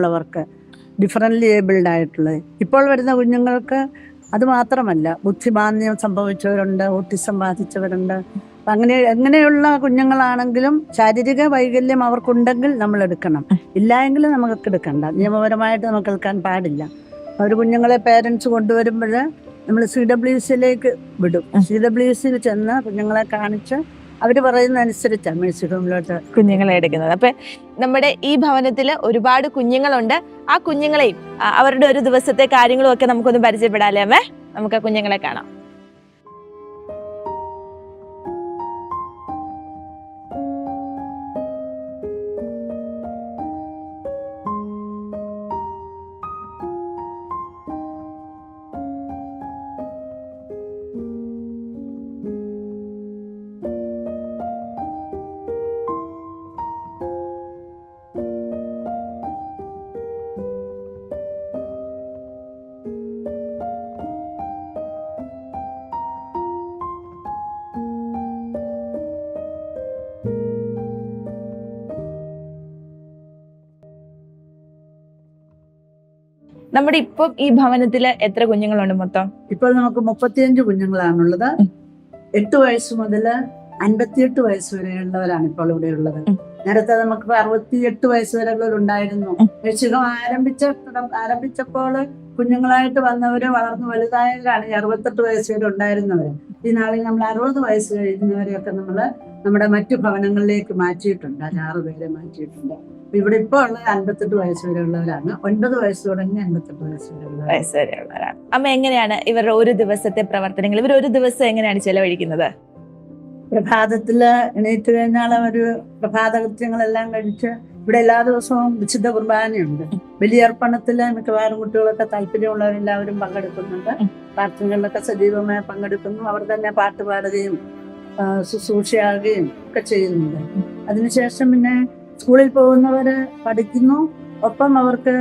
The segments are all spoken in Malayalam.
പ്രായമുള്ളവർക്ക് ഡിഫറന്റ്ലി ഏബിൾഡ് ആയിട്ടുള്ളത്. ഇപ്പോൾ വരുന്ന കുഞ്ഞുങ്ങൾക്ക് അത് മാത്രമല്ല ബുദ്ധിമാന്യം സംഭവിച്ചവരുണ്ട് ഓട്ടിസം ബാധിച്ചവരുണ്ട്. അങ്ങനെ എങ്ങനെയുള്ള കുഞ്ഞുങ്ങളാണെങ്കിലും ശാരീരിക വൈകല്യം അവർക്കുണ്ടെങ്കിൽ നമ്മൾ എടുക്കണം. ഇല്ല എങ്കിൽ നമുക്ക് എടുക്കണ്ട. നിയമപരമായിട്ട് നമുക്ക് എടുക്കാൻ പാടില്ല. അവർ കുഞ്ഞുങ്ങളെ പേരൻസ് കൊണ്ടുവരുമ്പോൾ നമ്മൾ സി ഡബ്ല്യു സിയിലേക്ക് വിടും. സി ഡബ്ല്യു സിയിൽ ചെന്ന് കുഞ്ഞുങ്ങളെ കാണിച്ച് അവർ പറയുന്ന അനുസരിച്ചാണ് മേഴ്സി ഹോമിലോട്ട് കുഞ്ഞുങ്ങളെ എടുക്കുന്നത്. അപ്പൊ നമ്മുടെ ഈ ഭവനത്തിൽ ഒരുപാട് കുഞ്ഞുങ്ങളുണ്ട്. ആ കുഞ്ഞുങ്ങളെയും അവരുടെ ഒരു ദിവസത്തെ കാര്യങ്ങളും ഒക്കെ നമുക്കൊന്ന് പരിചയപ്പെടാല്ലേ അമ്മേ? നമുക്ക് ആ കുഞ്ഞുങ്ങളെ കാണാം. നമ്മുടെ ഇപ്പൊ ഈ ഭവനത്തിൽ എത്ര കുഞ്ഞുങ്ങളുണ്ട് മൊത്തം? ഇപ്പോൾ നമുക്ക് മുപ്പത്തിയഞ്ച് കുഞ്ഞുങ്ങളാണുള്ളത്. എട്ട് വയസ്സ് മുതൽ അൻപത്തിയെട്ട് വയസ്സ് വരെയുള്ളവരാണ് ഇപ്പോൾ ഇവിടെ ഉള്ളത്. നേരത്തെ നമുക്ക് അറുപത്തിയെട്ട് വയസ്സ് വരെ ഉണ്ടായിരുന്നു. രക്ഷികം ആരംഭിച്ച ആരംഭിച്ചപ്പോൾ കുഞ്ഞുങ്ങളായിട്ട് വന്നവര് വളർന്നു വലുതായവരാണ് ഈ അറുപത്തെട്ട് വയസ്സ് വരെ ഉണ്ടായിരുന്നവര്. ഈ നാളിൽ നമ്മൾ അറുപത് വയസ്സ് കഴിഞ്ഞവരെയൊക്കെ നമ്മൾ നമ്മുടെ മറ്റു ഭവനങ്ങളിലേക്ക് മാറ്റിയിട്ടുണ്ട്. അഞ്ചാറ് ആറ് പേരെ മാറ്റിയിട്ടുണ്ട്. ഇവിടെ ഇപ്പോൾ ഉള്ളത് അൻപത്തെട്ട് വയസ്സ് വരെ ഉള്ളവരാണ് ഒൻപത് വയസ്സ് തുടങ്ങി അൻപത്തെട്ട് വയസ്സ് വരെ വയസ്സ് വയസ്സ് വരെയുള്ളവരാണ്. അമ്മ എങ്ങനെയാണ് ഇവരുടെ ഒരു ദിവസത്തെ പ്രവർത്തനങ്ങൾ? ഇവർ ഒരു ദിവസം എങ്ങനെയാണ് ചെലവഴിക്കുന്നത്? പ്രഭാതത്തിൽ എണീറ്റ് കഴിഞ്ഞാൽ അവർ പ്രഭാത കൃത്യങ്ങളെല്ലാം കഴിച്ച് ഇവിടെ എല്ലാ ദിവസവും വിശുദ്ധ കുർബാനയുണ്ട്. ബലിയർപ്പണത്തിൽ മിക്കവാറും കുട്ടികളൊക്കെ താല്പര്യമുള്ളവരെല്ലാവരും പങ്കെടുക്കുന്നുണ്ട്. പ്രാർത്ഥനകളിലൊക്കെ സജീവമായി പങ്കെടുക്കുന്നു. അവർ തന്നെ പാട്ട് പാടുകയും ശുശ്രൂഷയാകുകയും ഒക്കെ ചെയ്യുന്നുണ്ട്. അതിനുശേഷം പിന്നെ സ്കൂളിൽ പോകുന്നവര് പഠിക്കുന്നു. ഒപ്പം അവർക്ക്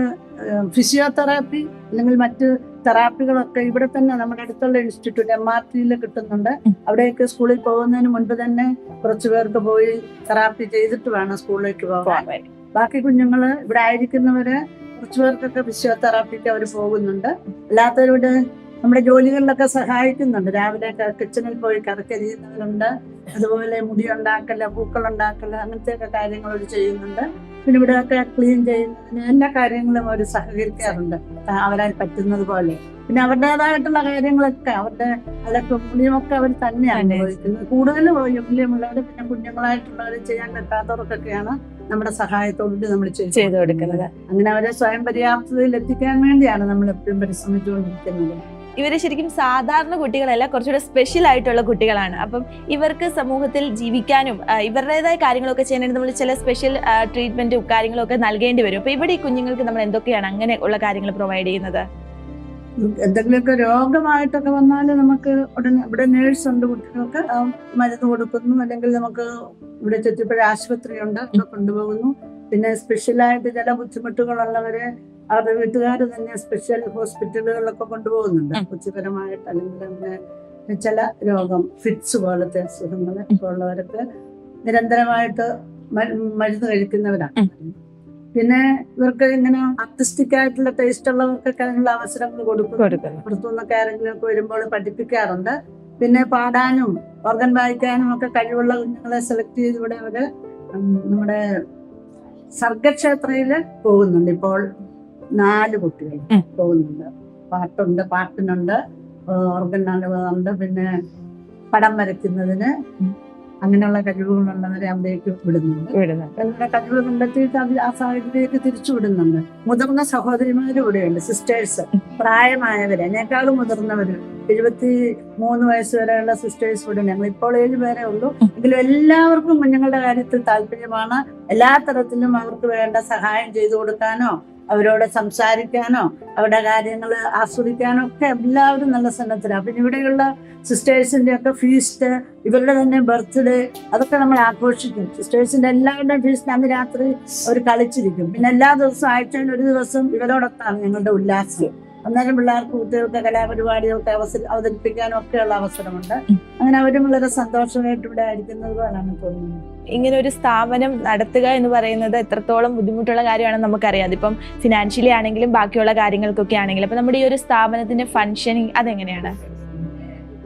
ഫിസിയോതെറാപ്പി അല്ലെങ്കിൽ മറ്റ് തെറാപ്പികളൊക്കെ ഇവിടെ തന്നെ നമ്മുടെ അടുത്തുള്ള ഇൻസ്റ്റിറ്റ്യൂട്ട് എം ആർ ടിയിൽ കിട്ടുന്നുണ്ട്. അവിടെയൊക്കെ സ്കൂളിൽ പോകുന്നതിന് മുൻപ് തന്നെ കുറച്ചു പേർക്ക് പോയി തെറാപ്പി ചെയ്തിട്ട് വേണം സ്കൂളിലേക്ക് പോകാൻ. ബാക്കി കുഞ്ഞുങ്ങൾ ഇവിടെ ആയിരിക്കുന്നവര് കുറച്ചു പേർക്കൊക്കെ ഫിസിയോതെറാപ്പിക്ക് അവർ പോകുന്നുണ്ട്. അല്ലാത്തവരുടെ നമ്മുടെ ജോലികളിലൊക്കെ സഹായിക്കുന്നുണ്ട്. രാവിലെ കിച്ചണിൽ പോയി കറക്കരിയുന്നവരുണ്ട് അതുപോലെ മുടി ഉണ്ടാക്കൽ പൂക്കൾ ഉണ്ടാക്കൽ അങ്ങനത്തെ ഒക്കെ കാര്യങ്ങൾ അവർ ചെയ്യുന്നുണ്ട്. പിന്നെ ഇവിടെയൊക്കെ ക്ലീൻ ചെയ്യുന്നതിന് എല്ലാ കാര്യങ്ങളും അവർ സഹകരിക്കാറുണ്ട്. അവരാൽ പറ്റുന്നത് പോലെ. പിന്നെ അവരുടേതായിട്ടുള്ള കാര്യങ്ങളൊക്കെ അവരുടെ അലക്കും പുണ്യമൊക്കെ അവർ തന്നെയാണ് തന്നെ. വഹിക്കുന്നത് കൂടുതലും മൂല്യമുള്ളവർ പിന്നെ കുഞ്ഞുങ്ങളായിട്ടുള്ളവർ ചെയ്യാൻ പറ്റാത്തവർക്കൊക്കെയാണ് നമ്മുടെ സഹായത്തോടുകൂടി നമ്മൾ ചെയ്തു ചെയ്തു കൊടുക്കുന്നത്. അങ്ങനെ അവരെ സ്വയം പര്യാപ്തതയിൽ എത്തിക്കാൻ വേണ്ടിയാണ് നമ്മൾ എപ്പോഴും പരിശ്രമിച്ചുകൊണ്ടിരിക്കുന്നത്. ഇവർ ശരിക്കും സാധാരണ കുട്ടികളല്ല കുറച്ചുകൂടെ സ്പെഷ്യൽ ആയിട്ടുള്ള കുട്ടികളാണ്. അപ്പം ഇവർക്ക് സമൂഹത്തിൽ ജീവിക്കാനും ഇവരുടേതായ കാര്യങ്ങളൊക്കെ ചെയ്യാനായിട്ട് നമ്മൾ ചില സ്പെഷ്യൽ ട്രീറ്റ്മെന്റും കാര്യങ്ങളൊക്കെ നൽകേണ്ടി വരും. അപ്പോൾ ഇവിടെ ഈ കുഞ്ഞുങ്ങൾക്ക് നമ്മൾ എന്തൊക്കെയാണ് അങ്ങനെ ഉള്ള കാര്യങ്ങൾ പ്രൊവൈഡ് ചെയ്യുന്നത്? എന്തെങ്കിലുമൊക്കെ രോഗമായിട്ടൊക്കെ വന്നാൽ നമുക്ക് ഉടനെ ഇവിടെ നേഴ്സ് ഉണ്ട് കുട്ടികൾക്ക് മരുന്ന് കൊടുക്കുന്നു. അല്ലെങ്കിൽ നമുക്ക് ഇവിടെ ചുറ്റിപ്പുഴ ആശുപത്രിയുണ്ട് അവിടെ കൊണ്ടുപോകുന്നു. പിന്നെ സ്പെഷ്യലായിട്ട് ചില ബുദ്ധിമുട്ടുകളുള്ളവരെ അവരുടെ വീട്ടുകാർ തന്നെ സ്പെഷ്യൽ ഹോസ്പിറ്റലുകളിലൊക്കെ കൊണ്ടുപോകുന്നുണ്ട്. കൊച്ചുപരമായിട്ട് അല്ലെങ്കിൽ അങ്ങനെ ചില രോഗം ഫിറ്റ്സ് പോലത്തെ അസുഖങ്ങൾ ഒക്കെ ഉള്ളവർക്ക് നിരന്തരമായിട്ട് മരുന്ന് കഴിക്കുന്നവരാണ്. പിന്നെ ഇവർക്ക് ഇങ്ങനെ ആർട്ടിസ്റ്റിക് ആയിട്ടുള്ള ടേസ്റ്റ് ഉള്ളവർക്കൊക്കെ അതിനുള്ള അവസരങ്ങൾ കൊടുക്കും പുറത്തുനിന്നൊക്കെ ആരെങ്കിലും ഒക്കെ വരുമ്പോൾ പഠിപ്പിക്കാറുണ്ട്. പിന്നെ പാടാനും ഓർഗൻ വായിക്കാനും ഒക്കെ കഴിവുള്ള കുഞ്ഞുങ്ങളെ സെലക്ട് ചെയ്ത് ഇവിടെ അവർ നമ്മുടെ സർഗക്ഷേത്രയിൽ പോകുന്നുണ്ട്. ഇപ്പോൾ നാല് കുട്ടികൾ. പോകുന്നുണ്ട്. പാട്ടുണ്ട് പാട്ടിനുണ്ട് ഓർഗൻ ഉണ്ട് പിന്നെ പടം വരയ്ക്കുന്നതിന്. അങ്ങനെയുള്ള കഴിവുകളുള്ളവരെ അവിടേക്ക് വിടുന്നുണ്ട്. വിടുന്നുണ്ട്. അങ്ങനെ കഴിവ് കണ്ടെത്തിയിട്ട് അത് ആ സാഹചര്യത്തിലേക്ക് തിരിച്ചു വിടുന്നുണ്ട്. മുതിർന്ന സഹോദരിമാരും ഇവിടെയുണ്ട് സിസ്റ്റേഴ്സ് പ്രായമായവര് എന്നെക്കാളും മുതിർന്നവര്. എഴുപത്തി മൂന്ന് വയസ്സ് വരെയുള്ള സിസ്റ്റേഴ്സ് ഇവിടെ ഞങ്ങൾ ഇപ്പോൾ ഏഴ് പേരെ ഉള്ളൂ. എങ്കിലും എല്ലാവർക്കും കുഞ്ഞുങ്ങളുടെ കാര്യത്തിൽ താല്പര്യമാണ്. എല്ലാ തരത്തിലും അവർക്ക് വേണ്ട സഹായം ചെയ്തു കൊടുക്കാനോ അവരോട് സംസാരിക്കാനോ അവരുടെ കാര്യങ്ങൾ ആസ്വദിക്കാനോ ഒക്കെ എല്ലാവരും നല്ല സന്നദ്ധരാണ് പിന്നെ ഇവിടെയുള്ള സിസ്റ്റേഴ്സിന്റെ ഒക്കെ ഫീസ്റ്റ് ഇവരുടെ തന്നെ ബർത്ത്ഡേ അതൊക്കെ നമ്മൾ ആഘോഷിക്കും. സിസ്റ്റേഴ്സിന്റെ എല്ലാവരുടെയും ഫീസ്റ്റ് അന്ന് രാത്രി അവർ കളിച്ചിരിക്കും. പിന്നെ എല്ലാ ദിവസവും ആഴ്ചയിൽ ഒരു ദിവസം ഇവരോടൊത്താണ് ഞങ്ങളുടെ ഉല്ലാസം. അന്നേരം പിള്ളേർക്ക് കുട്ടികൾക്ക് കലാപരിപാടികൾക്ക് അവസരം അവതരിപ്പിക്കാനും ഒക്കെയുള്ള അവസരമുണ്ട് അങ്ങനെ അവരും വളരെ സന്തോഷമായിട്ട് ഇവിടെ ആയിരിക്കുന്നത് പോലാണ് തോന്നുന്നത് ഇങ്ങനെ ഒരു സ്ഥാപനം നടത്തുക എന്ന് പറയുന്നത് എത്രത്തോളം ബുദ്ധിമുട്ടുള്ള കാര്യമാണെന്ന് നമുക്കറിയാം. അതിപ്പം ഫിനാൻഷ്യലി ആണെങ്കിലും ബാക്കിയുള്ള കാര്യങ്ങൾക്കൊക്കെ ആണെങ്കിലും. അപ്പൊ നമ്മുടെ ഈ ഒരു സ്ഥാപനത്തിന്റെ ഫങ്ഷനിങ് അതെങ്ങനെയാണ്?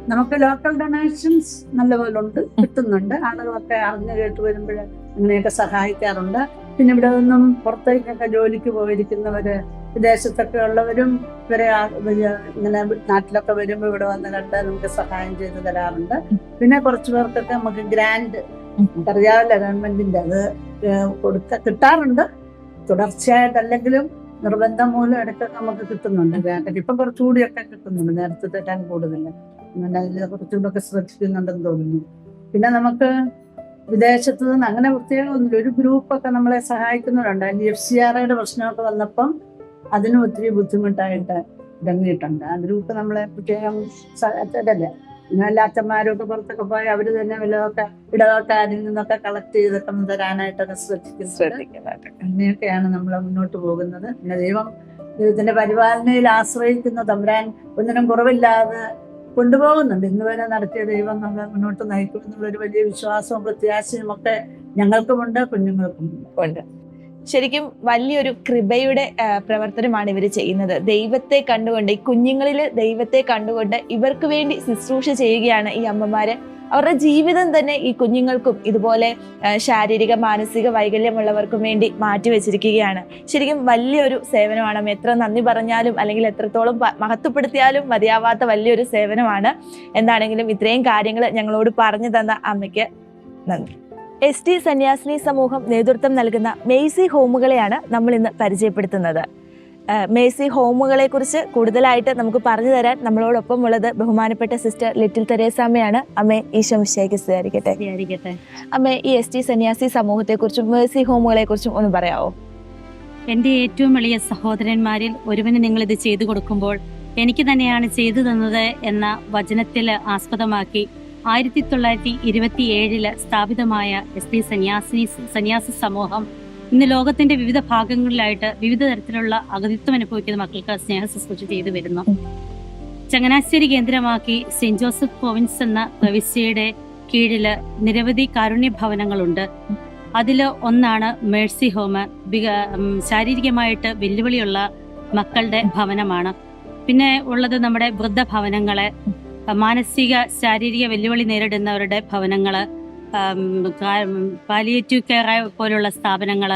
നമുക്ക് ലോക്കൽ ഡൊണേഷൻസ് നല്ലപോലെ ഉണ്ട് കിട്ടുന്നുണ്ട്. ആളുകളൊക്കെ അറിഞ്ഞു കേട്ട് വരുമ്പോൾ അങ്ങനെയൊക്കെ സഹായിക്കാറുണ്ട്. പിന്നെ ഇവിടെ നിന്നും പുറത്തേക്കൊക്കെ ജോലിക്ക് പോയിരിക്കുന്നവര് വിദേശത്തൊക്കെ ഉള്ളവരും ഇവരെ ഇങ്ങനെ നാട്ടിലൊക്കെ വരുമ്പോൾ ഇവിടെ വന്ന് കണ്ട് നമുക്ക് സഹായം ചെയ്തു തരാറുണ്ട്. പിന്നെ കുറച്ചു പേർക്കൊക്കെ നമുക്ക് ഗ്രാൻഡ് നമുക്കറിയാമല്ലോ ഗവൺമെന്റിന്റെ അത് കൊടുക്ക കിട്ടാറുണ്ട്. തുടർച്ചയായിട്ടല്ലെങ്കിലും നിർബന്ധം മൂലം ഇടയ്ക്കൊക്കെ നമുക്ക് കിട്ടുന്നുണ്ട് ഗ്രാൻഡ്. ഇപ്പൊ കുറച്ചുകൂടിയൊക്കെ കിട്ടുന്നുണ്ട് നേരത്തെ തെറ്റാൻ കൂടുതൽ അങ്ങനെ അതിൽ കുറച്ചുകൂടെ ഒക്കെ ശ്രദ്ധിക്കുന്നുണ്ടെന്ന് തോന്നുന്നു. പിന്നെ നമുക്ക് വിദേശത്ത് നിന്ന് അങ്ങനെ പ്രത്യേകമൊന്നുമില്ല ഒരു ഗ്രൂപ്പൊക്കെ നമ്മളെ സഹായിക്കുന്നവരുണ്ട്. അതിന് എഫ് സി ആർ ഐയുടെ പ്രശ്നമൊക്കെ വന്നപ്പം അതിനും ഒത്തിരി ബുദ്ധിമുട്ടായിട്ട് ഇറങ്ങിയിട്ടുണ്ട് ആ ഗ്രൂപ്പ് നമ്മളെ പ്രത്യേകം പിന്നെ എല്ലാ അച്ഛന്മാരൊക്കെ പുറത്തൊക്കെ പോയി അവർ തന്നെ വല്ലതൊക്കെ ഇടവക്കാരിൽ നിന്നൊക്കെ കളക്ട് ചെയ്തൊക്കെ തരാനായിട്ടൊക്കെ ശ്രദ്ധിക്കുന്നുണ്ട്. ശ്രദ്ധിക്കുന്നുണ്ട് അങ്ങനെയൊക്കെയാണ് നമ്മൾ മുന്നോട്ട് പോകുന്നത്. പിന്നെ ദൈവം ദൈവത്തിന്റെ പരിപാലനയിൽ ആശ്രയിക്കുന്ന തമ്പുരാൻ ഒന്നിനും കുറവില്ലാതെ കൊണ്ടുപോകുന്നുണ്ട്. ഇന്ന് വരെ നടത്തിയ ദൈവം നമ്മളെ മുന്നോട്ട് നയിക്കുമെന്നുള്ള ഒരു വലിയ വിശ്വാസവും പ്രത്യാശയും ഒക്കെ ഞങ്ങൾക്കുമുണ്ട് കുഞ്ഞുങ്ങൾക്കും ഉണ്ട്. ശരിക്കും വലിയൊരു കൃപയുടെ പ്രവർത്തനമാണ് ഇവർ ചെയ്യുന്നത്. ദൈവത്തെ കണ്ടുകൊണ്ട് ഈ കുഞ്ഞുങ്ങളിൽ ദൈവത്തെ കണ്ടുകൊണ്ട് ഇവർക്ക് വേണ്ടി ശുശ്രൂഷ ചെയ്യുകയാണ് ഈ അമ്മമാര്. അവരുടെ ജീവിതം തന്നെ ഈ കുഞ്ഞുങ്ങൾക്കും ഇതുപോലെ ശാരീരിക മാനസിക വൈകല്യമുള്ളവർക്കും വേണ്ടി മാറ്റിവെച്ചിരിക്കുകയാണ് ശരിക്കും വലിയൊരു സേവനമാണ്. എത്ര നന്ദി പറഞ്ഞാലും അല്ലെങ്കിൽ എത്രത്തോളം മഹത്വപ്പെടുത്തിയാലും മതിയാവാത്ത വലിയൊരു സേവനമാണ്. എന്താണെങ്കിലും ഇത്രയും കാര്യങ്ങൾ ഞങ്ങളോട് പറഞ്ഞു തന്ന അമ്മയ്ക്ക് നന്ദി. എസ് ടി സന്യാസിനി സമൂഹം നേതൃത്വം നൽകുന്ന മേസി ഹോമുകളെയാണ് നമ്മൾ ഇന്ന് പരിചയപ്പെടുത്തുന്നത്. മേസി ഹോമുകളെ കുറിച്ച് കൂടുതലായിട്ട് നമുക്ക് പറഞ്ഞു തരാൻ നമ്മളോടൊപ്പം ഉള്ളത് ബഹുമാനപ്പെട്ട സിസ്റ്റർ ലിറ്റിൽ തെരേസാമ്മയാണ്. അമ്മേ ഈശോ മിശിയാക്കി സ്തുതിയായിരിക്കട്ടെ. അമ്മേ ഈ എസ് ടി സന്യാസി സമൂഹത്തെ കുറിച്ചും മേസി ഹോമുകളെ കുറിച്ചും ഒന്ന് പറയാവോ? എന്റെ ഏറ്റവും വലിയ സഹോദരന്മാരിൽ ഒരുവന് നിങ്ങൾ ഇത് ചെയ്തു കൊടുക്കുമ്പോൾ എനിക്ക് തന്നെയാണ് ചെയ്തു തന്നത് എന്ന വചനത്തിൽ ആസ്പദമാക്കി ആയിരത്തി തൊള്ളായിരത്തി ഇരുപത്തി ഏഴിൽ സ്ഥാപിതമായ എസ് പി സന്യാസിനി സന്യാസി സമൂഹം ഇന്ന് ലോകത്തിന്റെ വിവിധ ഭാഗങ്ങളിലായിട്ട് വിവിധ തരത്തിലുള്ള അഗതിത്വം അനുഭവിക്കുന്ന മക്കൾക്ക് സ്നേഹ ശുശ്രൂഷ ചെയ്തു വരുന്നു. ചങ്ങനാശ്ശേരി കേന്ദ്രമാക്കി സെന്റ് ജോസഫ് കോവിൻസ് എന്ന പ്രവിശ്യയുടെ കീഴിൽ നിരവധി കാരുണ്യ ഭവനങ്ങളുണ്ട്. അതിൽ ഒന്നാണ് മേഴ്സി ഹോം ശാരീരികമായിട്ട് വെല്ലുവിളിയുള്ള മക്കളുടെ ഭവനമാണ്. പിന്നെ ഉള്ളത് നമ്മുടെ വൃദ്ധഭവനങ്ങൾ മാനസിക ശാരീരിക വെല്ലുവിളി നേരിടുന്നവരുടെ ഭവനങ്ങൾ പാലിയേറ്റീവ് കെയർ പോലുള്ള സ്ഥാപനങ്ങൾ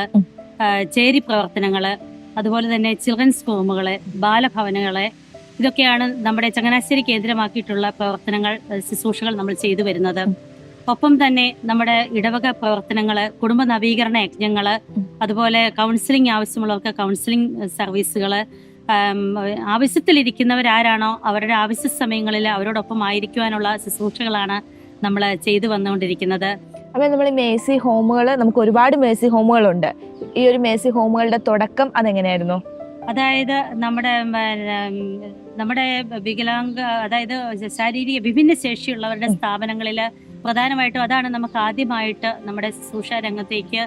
ചേരി പ്രവർത്തനങ്ങൾ അതുപോലെ തന്നെ ചിൽഡ്രൻസ് ഹോമുകൾ ബാലഭവനങ്ങളെ ഇതൊക്കെയാണ് നമ്മുടെ ചങ്ങനാശ്ശേരി കേന്ദ്രമാക്കിയിട്ടുള്ള പ്രവർത്തനങ്ങൾ ശുശ്രൂഷകൾ നമ്മൾ ചെയ്തു വരുന്നത്. ഒപ്പം തന്നെ നമ്മുടെ ഇടവക പ്രവർത്തനങ്ങൾ കുടുംബ നവീകരണ യജ്ഞങ്ങൾ അതുപോലെ കൗൺസിലിംഗ് ആവശ്യമുള്ളവർക്ക് കൗൺസിലിംഗ് സർവീസുകൾ ആം, ആവശ്യത്തിലിരിക്കുന്നവരാരാണോ അവരുടെ ആവശ്യ സമയങ്ങളിൽ അവരോടൊപ്പം ആയിരിക്കുവാനുള്ള ശുശ്രൂഷകളാണ് നമ്മൾ ചെയ്തു വന്നുകൊണ്ടിരിക്കുന്നത്. അപ്പോൾ നമ്മൾ ഈ മേസി ഹോമുകൾ നമുക്ക് ഒരുപാട് മേസി ഹോമുകളുണ്ട്. ഈ ഒരു മേസി ഹോമുകളുടെ തുടക്കം അതെങ്ങനെയായിരുന്നു? അതായത് നമ്മുടെ നമ്മുടെ വികലാംഗ അതായത് ശാരീരിക വിഭിന്ന ശേഷിയുള്ളവരുടെ സ്ഥാപനങ്ങളിൽ പ്രധാനമായിട്ടും അതാണ് നമുക്ക് ആദ്യമായിട്ട് നമ്മുടെ ശുശ്രൂഷ രംഗത്തേക്ക്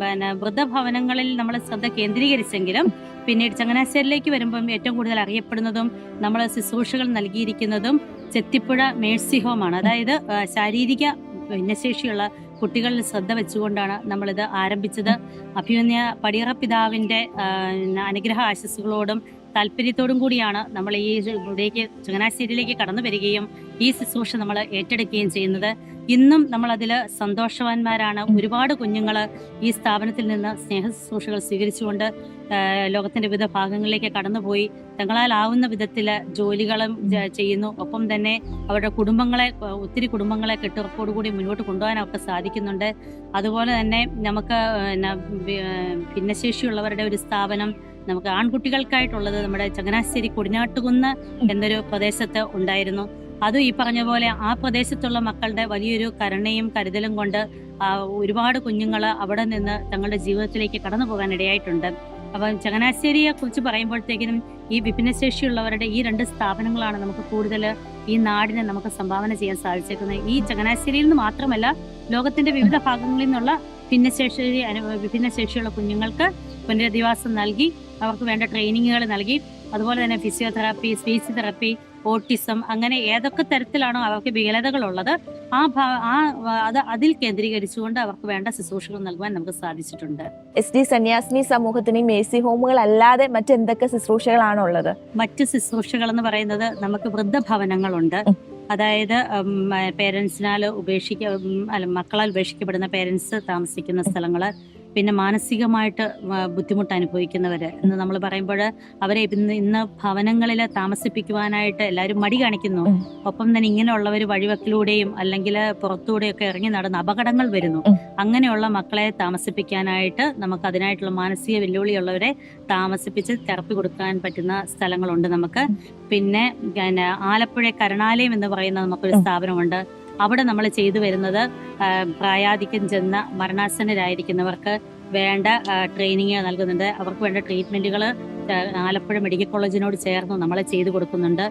പിന്നെ വൃദ്ധഭവനങ്ങളിൽ നമ്മൾ ശ്രദ്ധ കേന്ദ്രീകരിച്ചെങ്കിലും പിന്നീട് ചങ്ങനാശ്ശേരിയിലേക്ക് വരുമ്പം ഏറ്റവും കൂടുതൽ അറിയപ്പെടുന്നതും നമ്മൾ ശുശ്രൂഷകൾ നൽകിയിരിക്കുന്നതും ചെത്തിപ്പുഴ മേഴ്സി ഹോമാണ്. അതായത് ശാരീരിക ഭിന്നശേഷിയുള്ള കുട്ടികളിൽ ശ്രദ്ധ വെച്ചുകൊണ്ടാണ് നമ്മളിത് ആരംഭിച്ചത്. അഭിമന്യ പടിയറ പിതാവിന്റെ അനുഗ്രഹ ആശസ്സുകളോടും താല്പര്യത്തോടും കൂടിയാണ് നമ്മൾ ഈ ഇവിടേക്ക് ചങ്ങനാശ്ശേരിയിലേക്ക് കടന്നു വരികയും ഈ ശുശ്രൂഷ നമ്മൾ ഏറ്റെടുക്കുകയും ചെയ്യുന്നത്. ഇന്നും നമ്മൾ അതിൽ സന്തോഷവാന്മാരാണ്. ഒരുപാട് കുഞ്ഞുങ്ങൾ ഈ സ്ഥാപനത്തിൽ നിന്ന് സ്നേഹ ശുശ്രൂഷകൾ സ്വീകരിച്ചുകൊണ്ട് ലോകത്തിന്റെ വിവിധ ഭാഗങ്ങളിലേക്ക് കടന്നുപോയി. തങ്ങളാലാവുന്ന വിധത്തിൽ ജോലികളും ചെയ്യുന്നു. ഒപ്പം തന്നെ അവരുടെ കുടുംബങ്ങളെ ഒത്തിരി കുടുംബങ്ങളെ കെട്ടുറപ്പോടുകൂടി മുന്നോട്ട് കൊണ്ടുപോകാൻ കൊണ്ടുപോകാനൊക്കെ സാധിക്കുന്നുണ്ട്. അതുപോലെ തന്നെ നമുക്ക് ഭിന്നശേഷിയുള്ളവരുടെ ഒരു സ്ഥാപനം നമുക്ക് ആൺകുട്ടികൾക്കായിട്ടുള്ളത് നമ്മുടെ ചങ്ങനാശ്ശേരി കൊടിനാട്ടുകുന്ന് എന്നൊരു പ്രദേശത്ത് ഉണ്ടായിരുന്നു. അതും ഈ പറഞ്ഞ പോലെ ആ പ്രദേശത്തുള്ള മക്കളുടെ വലിയൊരു കരുണയും കരുതലും കൊണ്ട് ഒരുപാട് കുഞ്ഞുങ്ങൾ അവിടെ നിന്ന് തങ്ങളുടെ ജീവിതത്തിലേക്ക് കടന്നു പോകാൻ ഇടയായിട്ടുണ്ട് അപ്പം ചങ്ങനാശ്ശേരിയെ കുറിച്ച് പറയുമ്പോഴത്തേക്കിനും ഈ വിഭിന്നശേഷിയുള്ളവരുടെ ഈ രണ്ട് സ്ഥാപനങ്ങളാണ് നമുക്ക് കൂടുതൽ ഈ നാടിനെ നമുക്ക് സംഭാവന ചെയ്യാൻ സാധിച്ചേക്കുന്നത്. ഈ ചങ്ങനാശ്ശേരിയിൽ നിന്ന് മാത്രമല്ല ലോകത്തിന്റെ വിവിധ ഭാഗങ്ങളിൽ നിന്നുള്ള ഭിന്നശേഷി വിഭിന്നശേഷിയുള്ള കുഞ്ഞുങ്ങൾക്ക് പുനരധിവാസം നൽകി അവർക്ക് വേണ്ട ട്രെയിനിങ്ങുകൾ നൽകി അതുപോലെ തന്നെ ഫിസിയോതെറാപ്പി സ്പീച്ച് തെറാപ്പി ഓട്ടിസം അങ്ങനെ ഏതൊക്കെ തരത്തിലാണോ അവർക്ക് വികലതകളുള്ളത് ആ ആ അത് അതിൽ കേന്ദ്രീകരിച്ചുകൊണ്ട് അവർക്ക് വേണ്ട ശുശ്രൂഷകൾ നൽകുവാൻ നമുക്ക് സാധിച്ചിട്ടുണ്ട്. എസ് ഡി സന്യാസിനി സമൂഹത്തിന് മേസി ഹോമുകൾ അല്ലാതെ മറ്റെന്തൊക്കെ ശുശ്രൂഷകളാണ് ഉള്ളത് മറ്റ് ശുശ്രൂഷകൾ എന്ന് പറയുന്നത് നമുക്ക് വൃദ്ധഭവനങ്ങളുണ്ട്. ഭവനങ്ങളുണ്ട് അതായത് പേരൻസിനാൽ ഉപേക്ഷിക്ക അല്ല മക്കളാൽ ഉപേക്ഷിക്കപ്പെടുന്ന പേരൻസ് താമസിക്കുന്ന സ്ഥലങ്ങൾ പിന്നെ മാനസികമായിട്ട് ബുദ്ധിമുട്ട് അനുഭവിക്കുന്നവർ എന്ന് നമ്മൾ പറയുമ്പോൾ അവരെ ഇന്ന് ഇന്ന് ഭവനങ്ങളിൽ താമസിപ്പിക്കുവാനായിട്ട് എല്ലാവരും മടി കാണിക്കുന്നു. ഒപ്പം തന്നെ ഇങ്ങനെയുള്ളവർ വഴിവക്കിലൂടെയും അല്ലെങ്കിൽ പുറത്തൂടെയൊക്കെ ഇറങ്ങി നടന്ന് അപകടങ്ങൾ വരുന്നു. അങ്ങനെയുള്ള മക്കളെ താമസിപ്പിക്കാനായിട്ട് നമുക്ക് അതിനായിട്ടുള്ള മാനസിക വെല്ലുവിളിയുള്ളവരെ താമസിപ്പിച്ച് തെറപ്പി കൊടുക്കാൻ പറ്റുന്ന സ്ഥലങ്ങളുണ്ട് നമുക്ക്. പിന്നെ പിന്നെ ആലപ്പുഴ കരുണാലയം എന്ന് പറയുന്ന നമുക്കൊരു സ്ഥാപനമുണ്ട്. അവിടെ നമ്മൾ ചെയ്തു വരുന്നത് പ്രായാധിക്യം ചെന്ന മരണാസന്നരായിരിക്കുന്നവർക്ക് വേണ്ട ട്രെയിനിങ് നൽകുന്നുണ്ട്. അവർക്ക് വേണ്ട ട്രീറ്റ്മെന്റുകൾ ആലപ്പുഴ മെഡിക്കൽ കോളേജിനോട് ചേർന്ന് നമ്മൾ ചെയ്തു കൊടുക്കുന്നുണ്ട്.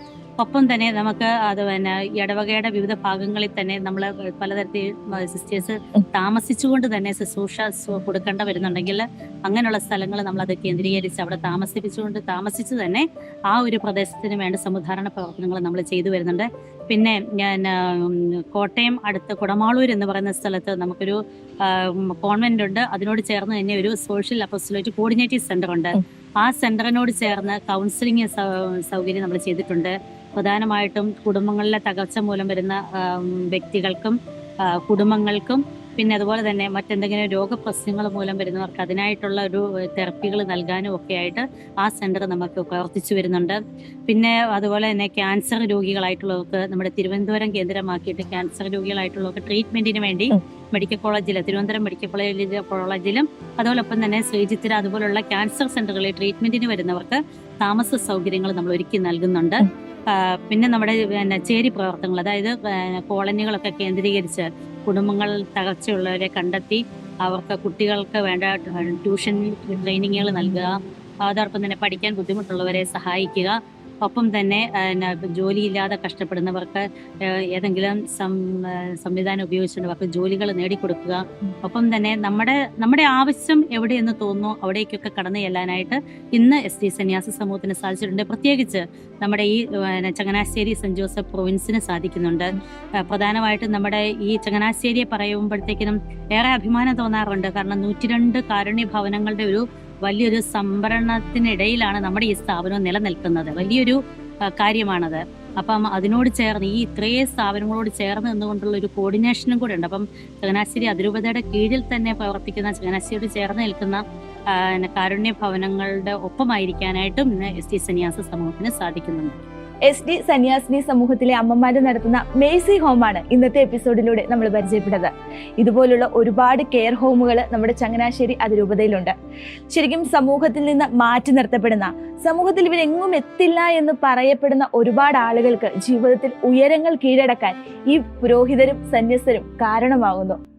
ഒപ്പം തന്നെ നമുക്ക് അത് പിന്നെ ഇടവകയുടെ വിവിധ ഭാഗങ്ങളിൽ തന്നെ നമ്മൾ പലതരത്തിൽ സിസ്റ്റേഴ്സ് താമസിച്ചുകൊണ്ട് തന്നെ ശുശ്രൂഷ കൊടുക്കേണ്ട വരുന്നുണ്ടെങ്കിൽ അങ്ങനെയുള്ള സ്ഥലങ്ങൾ നമ്മൾ അത് കേന്ദ്രീകരിച്ച് അവിടെ താമസിപ്പിച്ചുകൊണ്ട് താമസിച്ച് തന്നെ ആ ഒരു പ്രദേശത്തിന് വേണ്ട സമുദ്ധാരണ പ്രവർത്തനങ്ങൾ നമ്മൾ ചെയ്തു വരുന്നുണ്ട്. പിന്നെ ഞാൻ കോട്ടയം അടുത്ത് കുടമാളൂർ എന്ന് പറയുന്ന സ്ഥലത്ത് നമുക്കൊരു കോൺവെന്റ് ഉണ്ട്. അതിനോട് ചേർന്ന് തന്നെ ഒരു സോഷ്യൽ അപ്പോസിലേറ്റ് കോർഡിനേറ്റീവ് സെന്റർ ഉണ്ട്. ആ സെന്ററിനോട് ചേർന്ന് കൗൺസിലിംഗ് സൗകര്യം നമ്മൾ ചെയ്തിട്ടുണ്ട്. പ്രധാനമായിട്ടും കുടുംബങ്ങളിലെ തകർച്ച മൂലം വരുന്ന വ്യക്തികൾക്കും കുടുംബങ്ങൾക്കും പിന്നെ അതുപോലെ തന്നെ മറ്റെന്തെങ്കിലും രോഗപ്രശ്നങ്ങൾ മൂലം വരുന്നവർക്ക് അതിനായിട്ടുള്ള ഒരു തെറപ്പികൾ നൽകാനും ഒക്കെ ആയിട്ട് ആ സെന്റർ നമുക്ക് പ്രവർത്തിച്ചു വരുന്നുണ്ട്. പിന്നെ അതുപോലെ തന്നെ ക്യാൻസർ രോഗികളായിട്ടുള്ളവർക്ക് നമ്മുടെ തിരുവനന്തപുരം കേന്ദ്രമാക്കിയിട്ട് ക്യാൻസർ രോഗികളായിട്ടുള്ളവർക്ക് ട്രീറ്റ്മെന്റിന് വേണ്ടി മെഡിക്കൽ കോളേജിൽ തിരുവനന്തപുരം മെഡിക്കൽ കോളേജിൽ കോളേജിലും അതോടൊപ്പം തന്നെ ശ്രീജിത്തിര അതുപോലുള്ള ക്യാൻസർ സെന്ററുകളിൽ ട്രീറ്റ്മെന്റിന് വരുന്നവർക്ക് താമസ സൗകര്യങ്ങൾ നമ്മൾ ഒരുക്കി നൽകുന്നുണ്ട്. പിന്നെ നമ്മുടെ ചേരി പ്രവർത്തനങ്ങൾ അതായത് കോളനികളൊക്കെ കേന്ദ്രീകരിച്ച് കുടുംബങ്ങൾ തകർച്ചയുള്ളവരെ കണ്ടെത്തി അവർക്ക് കുട്ടികൾക്ക് വേണ്ട ട്യൂഷൻ ട്രെയിനിങ്ങുകൾ നൽകുക. അതോടൊപ്പം തന്നെ പഠിക്കാൻ ബുദ്ധിമുട്ടുള്ളവരെ സഹായിക്കുക. ഒപ്പം തന്നെ ജോലിയില്ലാതെ കഷ്ടപ്പെടുന്നവർക്ക് ഏതെങ്കിലും സംവിധാനം ഉപയോഗിച്ചുകൊണ്ട് അവർക്ക് ജോലികൾ നേടിക്കൊടുക്കുക. ഒപ്പം തന്നെ നമ്മുടെ നമ്മുടെ ആവശ്യം എവിടെയെന്ന് തോന്നുന്നു അവിടേക്കൊക്കെ കടന്നു ചെല്ലാനായിട്ട് ഇന്ന് എസ് ടി സന്യാസ സമൂഹത്തിന് സാധിച്ചിട്ടുണ്ട്. പ്രത്യേകിച്ച് നമ്മുടെ ഈ ചങ്ങനാശ്ശേരി സെന്റ് ജോസഫ് പ്രൊവിൻസിന് സാധിക്കുന്നുണ്ട്. പ്രധാനമായിട്ടും നമ്മുടെ ഈ ചങ്ങനാശ്ശേരിയെ പറയുമ്പോഴത്തേക്കിനും ഏറെ അഭിമാനം തോന്നാറുണ്ട്. കാരണം നൂറ്റിരണ്ട് കാരുണ്യ ഭവനങ്ങളുടെ ഒരു വലിയൊരു സംഭരണത്തിനിടയിലാണ് നമ്മുടെ ഈ സ്ഥാപനം നിലനിൽക്കുന്നത്. വലിയൊരു കാര്യമാണത്. അപ്പം അതിനോട് ചേർന്ന് ഈ ഇത്രയും സ്ഥാപനങ്ങളോട് ചേർന്ന് നിന്നുകൊണ്ടുള്ള ഒരു കോർഡിനേഷനും കൂടെ ഉണ്ട്. അപ്പം ചങ്ങനാശ്ശേരി അതിരൂപതയുടെ കീഴിൽ തന്നെ പ്രവർത്തിക്കുന്ന ചങ്ങനാശ്ശേരിയോട് ചേർന്ന് നിൽക്കുന്ന കാരുണ്യ ഭവനങ്ങളുടെ ഒപ്പമായിരിക്കാനായിട്ടും ഇന്ന് എസ് ടി സന്യാസ സമൂഹത്തിന് സാധിക്കുന്നുണ്ട്. എസ് ഡി സന്യാസിനി സമൂഹത്തിലെ അമ്മമാർ നടത്തുന്ന മേസി ഹോമാണ് ഇന്നത്തെ എപ്പിസോഡിലൂടെ നമ്മൾ പരിചയപ്പെട്ടത്. ഇതുപോലുള്ള ഒരുപാട് കെയർ ഹോമുകൾ നമ്മുടെ ചങ്ങനാശ്ശേരി അതിരൂപതയിലുണ്ട്. ശരിക്കും സമൂഹത്തിൽ നിന്ന് മാറ്റി നിർത്തപ്പെടുന്ന സമൂഹത്തിൽ ഇവരെങ്ങും എത്തില്ല എന്ന് പറയപ്പെടുന്ന ഒരുപാട് ആളുകൾക്ക് ജീവിതത്തിൽ ഉയരങ്ങൾ കീഴടക്കാൻ ഈ പുരോഹിതരും സന്യസ്തരും കാരണമാകുന്നു